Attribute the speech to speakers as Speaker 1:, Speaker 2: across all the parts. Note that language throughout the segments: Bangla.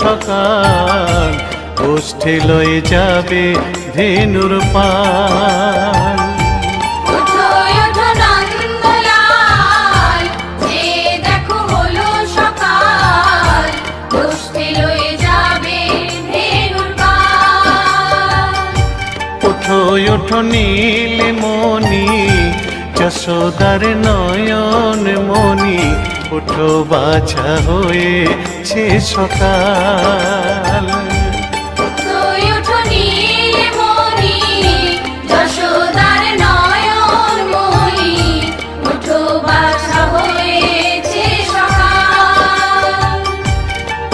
Speaker 1: সকাল গোষ্ঠী লয়ে যাবে ধেনুর পাল।
Speaker 2: ওঠো ওঠো
Speaker 1: নীলমণি যশোদার নয়ন মণি ওঠো বাছা হয়েছে
Speaker 2: হয়েছে সকাল।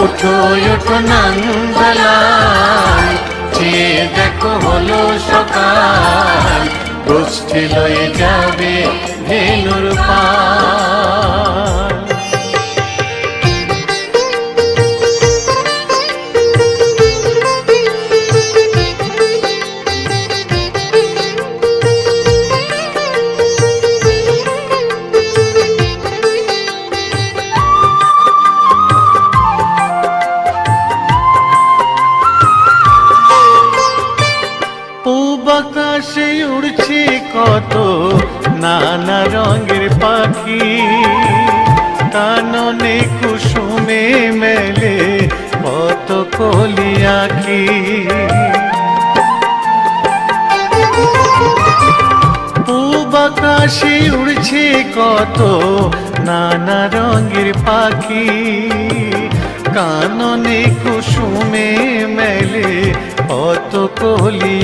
Speaker 1: ওঠো যে দেখো হলো সকাল গোষ্ঠী লয়ে যাবে ধেনুর পাল।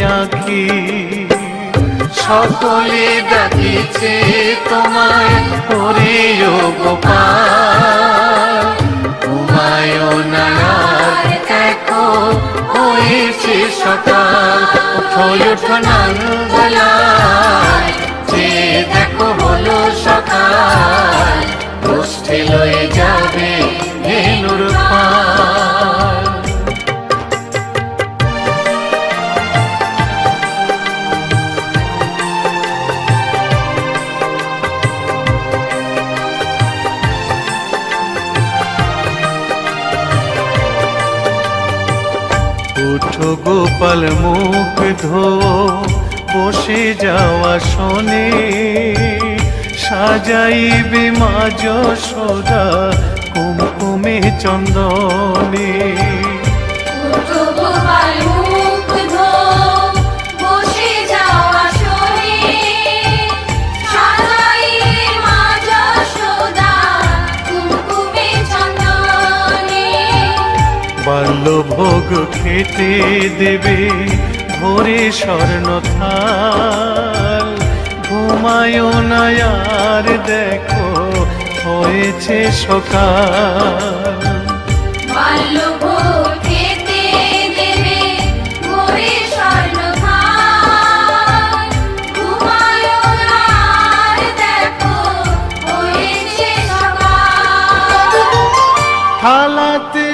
Speaker 1: আঁখি। সকলে ডাকিছে তোমায় হরে ও গোপাল। ঘুমায় না আর দেখো, হয়েছে সকাল। উঠো নন্দলাল যে দেখো হলো সকাল। গোষ্ঠী লয়ে যাবে ধেনুর পাল। গোপাল মুখ ধো বসে যাওয়া শোনে। সাজাইবে বিমাজ সোজা কুমকুমে চন্দনে।
Speaker 2: গোপাল
Speaker 1: বাল্যভোগ খেতে দেবে ভোরে স্বর্ণ থাল। ঘুমায় না আর দেখো হয়েছে সকাল।
Speaker 2: খেতে দেবে ভোরে স্বর্ণ আর দেখো হয়েছে সকাল।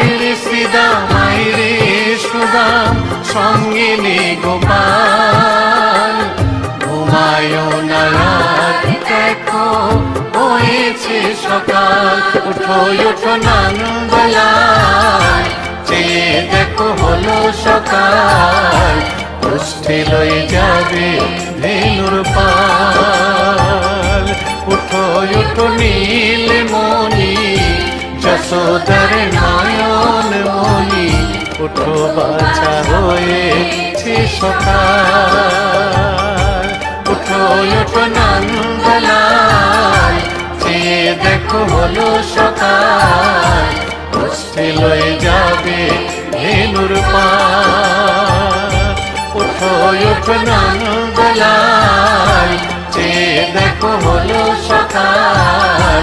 Speaker 1: আইরে শ্রীদাম আইরে সুদাম সঙ্গে নে গোপাল ঘুমায় না রাত, দেখো, হয়েছে সকাল। উঠো উঠো নন্দলাল যে দেখো, হলো সকাল। গোষ্ঠী লয়ে যাবে ধেনুর পাল। উঠো উঠো, নীল মণি যশোদার নয়ন মণি উঠো বাছা হয়েছে সকাল। উঠো উঠো নন্দলাল যে দেখো হলো সকাল। গোষ্ঠী লয়ে যাবে ধেনুর পাল। উঠো উঠো নন্দলাল যে দেখো হলো সকাল।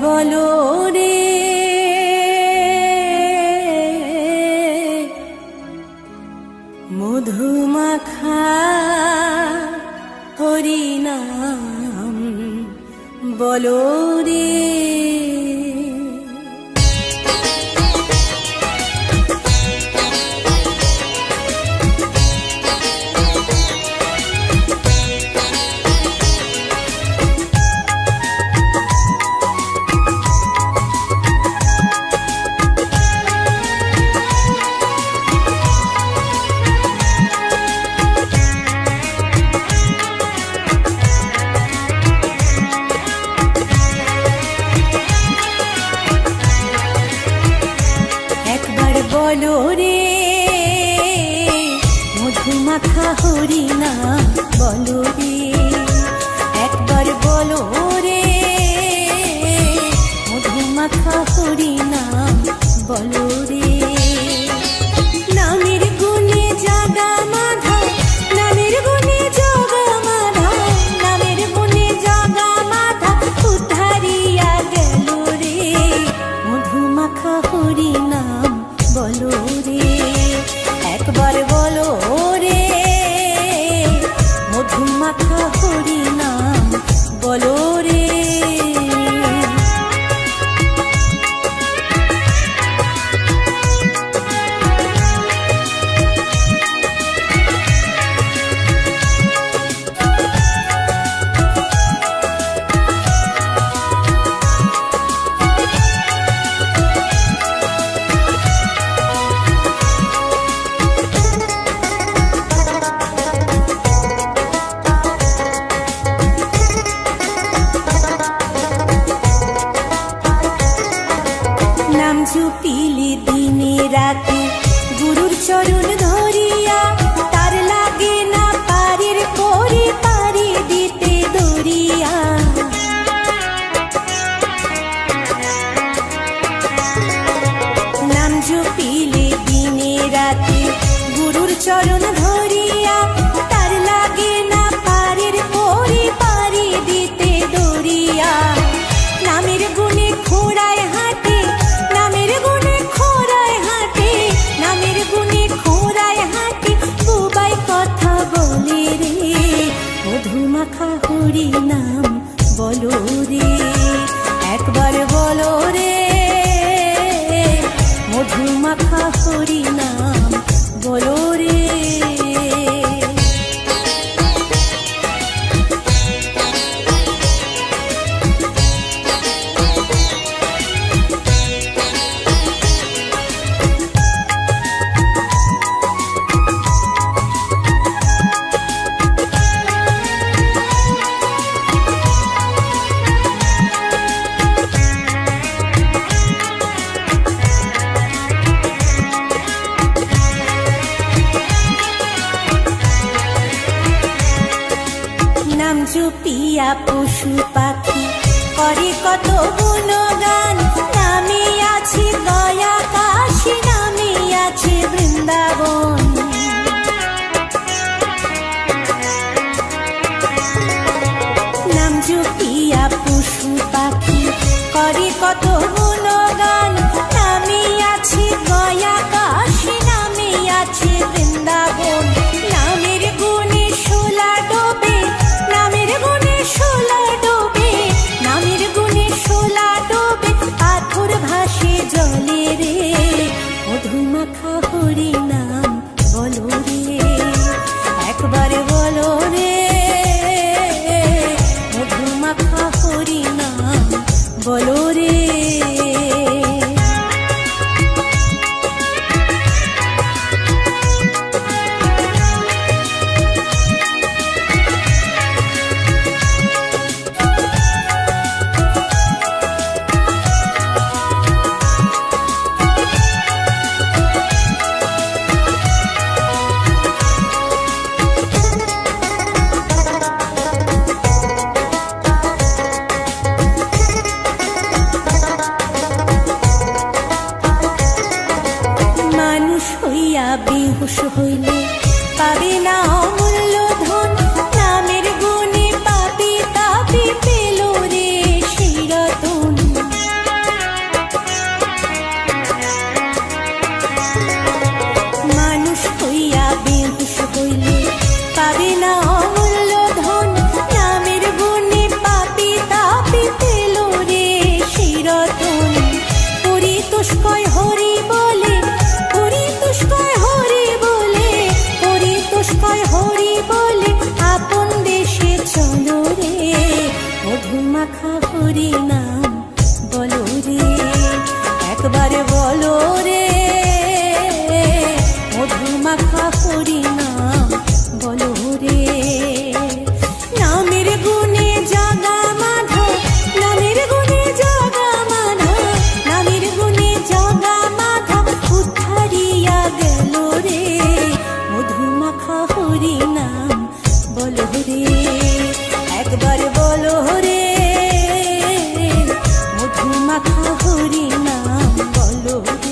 Speaker 3: বলো
Speaker 4: রে
Speaker 3: নাম
Speaker 5: জুপিলে দিনে রাতে। গুরুর চরণ ধরিয়া তার লাগে না পারির পরি পারি দিতে দরিয়া। নাম জুপিলে দিনে রাতে, গুরুর চরণ মাখা হরি নাম বলো।
Speaker 6: হে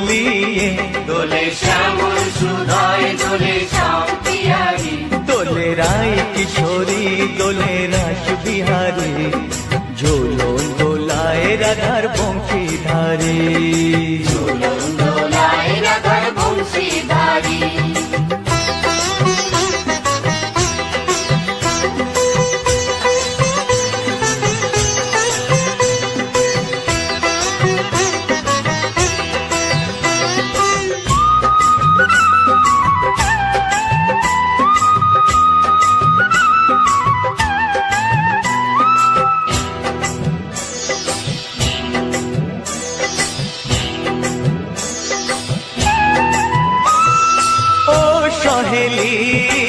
Speaker 7: তুলিয়ে
Speaker 6: দোলে শ্যামল সুধায় দোলে শ্যাম পিয়ারি
Speaker 7: দোলে রায় কিশোরী, দোলে রাস বিহারী। ঝোলন দোলায় রাধার বংশীধারী।
Speaker 6: ঝুলন
Speaker 7: ली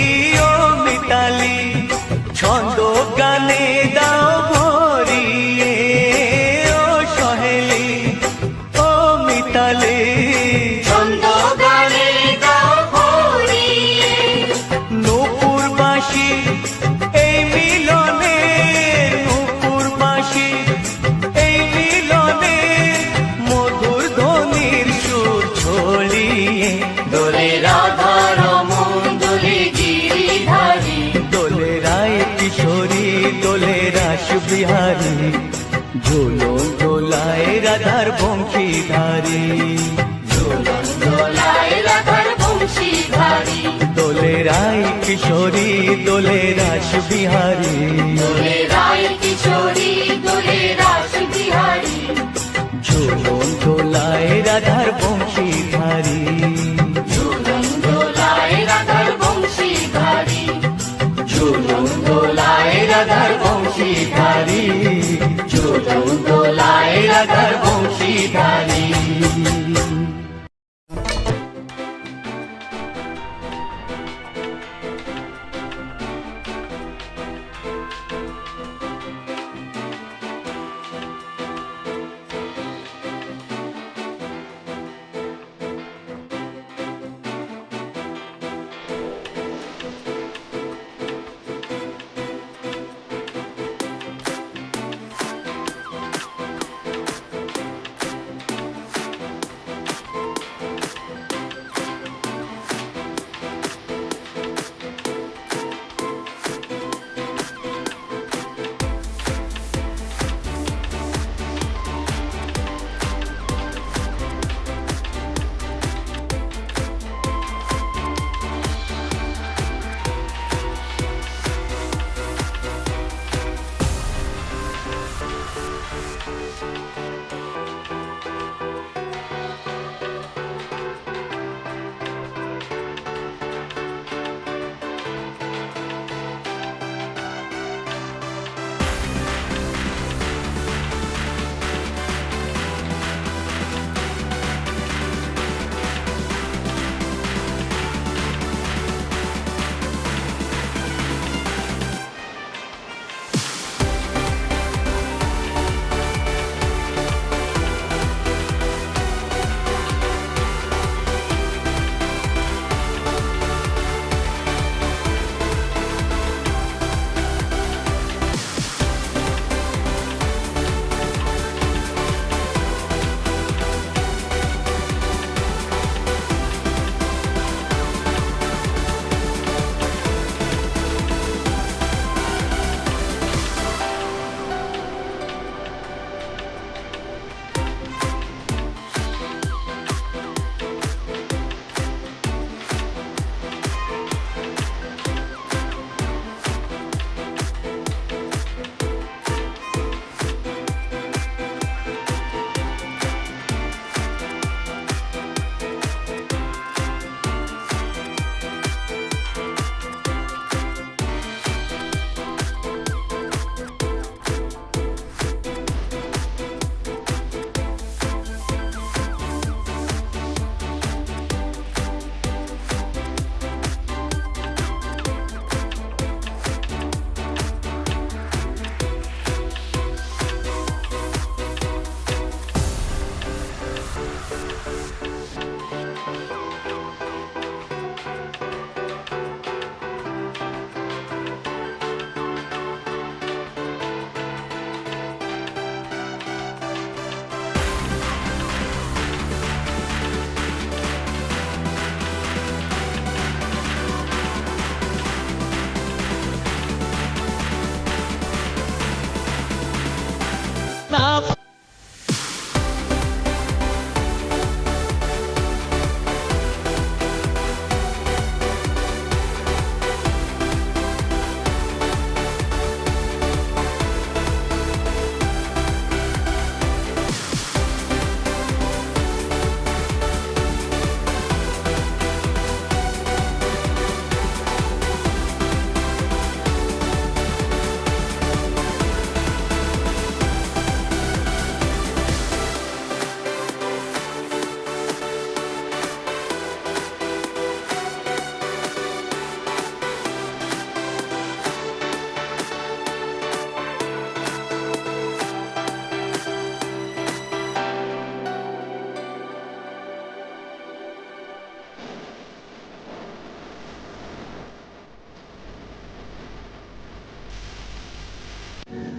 Speaker 7: কিশোরী দোলে রাস বিহারী। ঝোলন দোলায় রাধার বংশীধারী।
Speaker 6: ঝুলন দোলায় রাধার বংশীধারী।
Speaker 7: ঝুলন দোলায় রাধার বংশীধারী।
Speaker 6: ঝুলন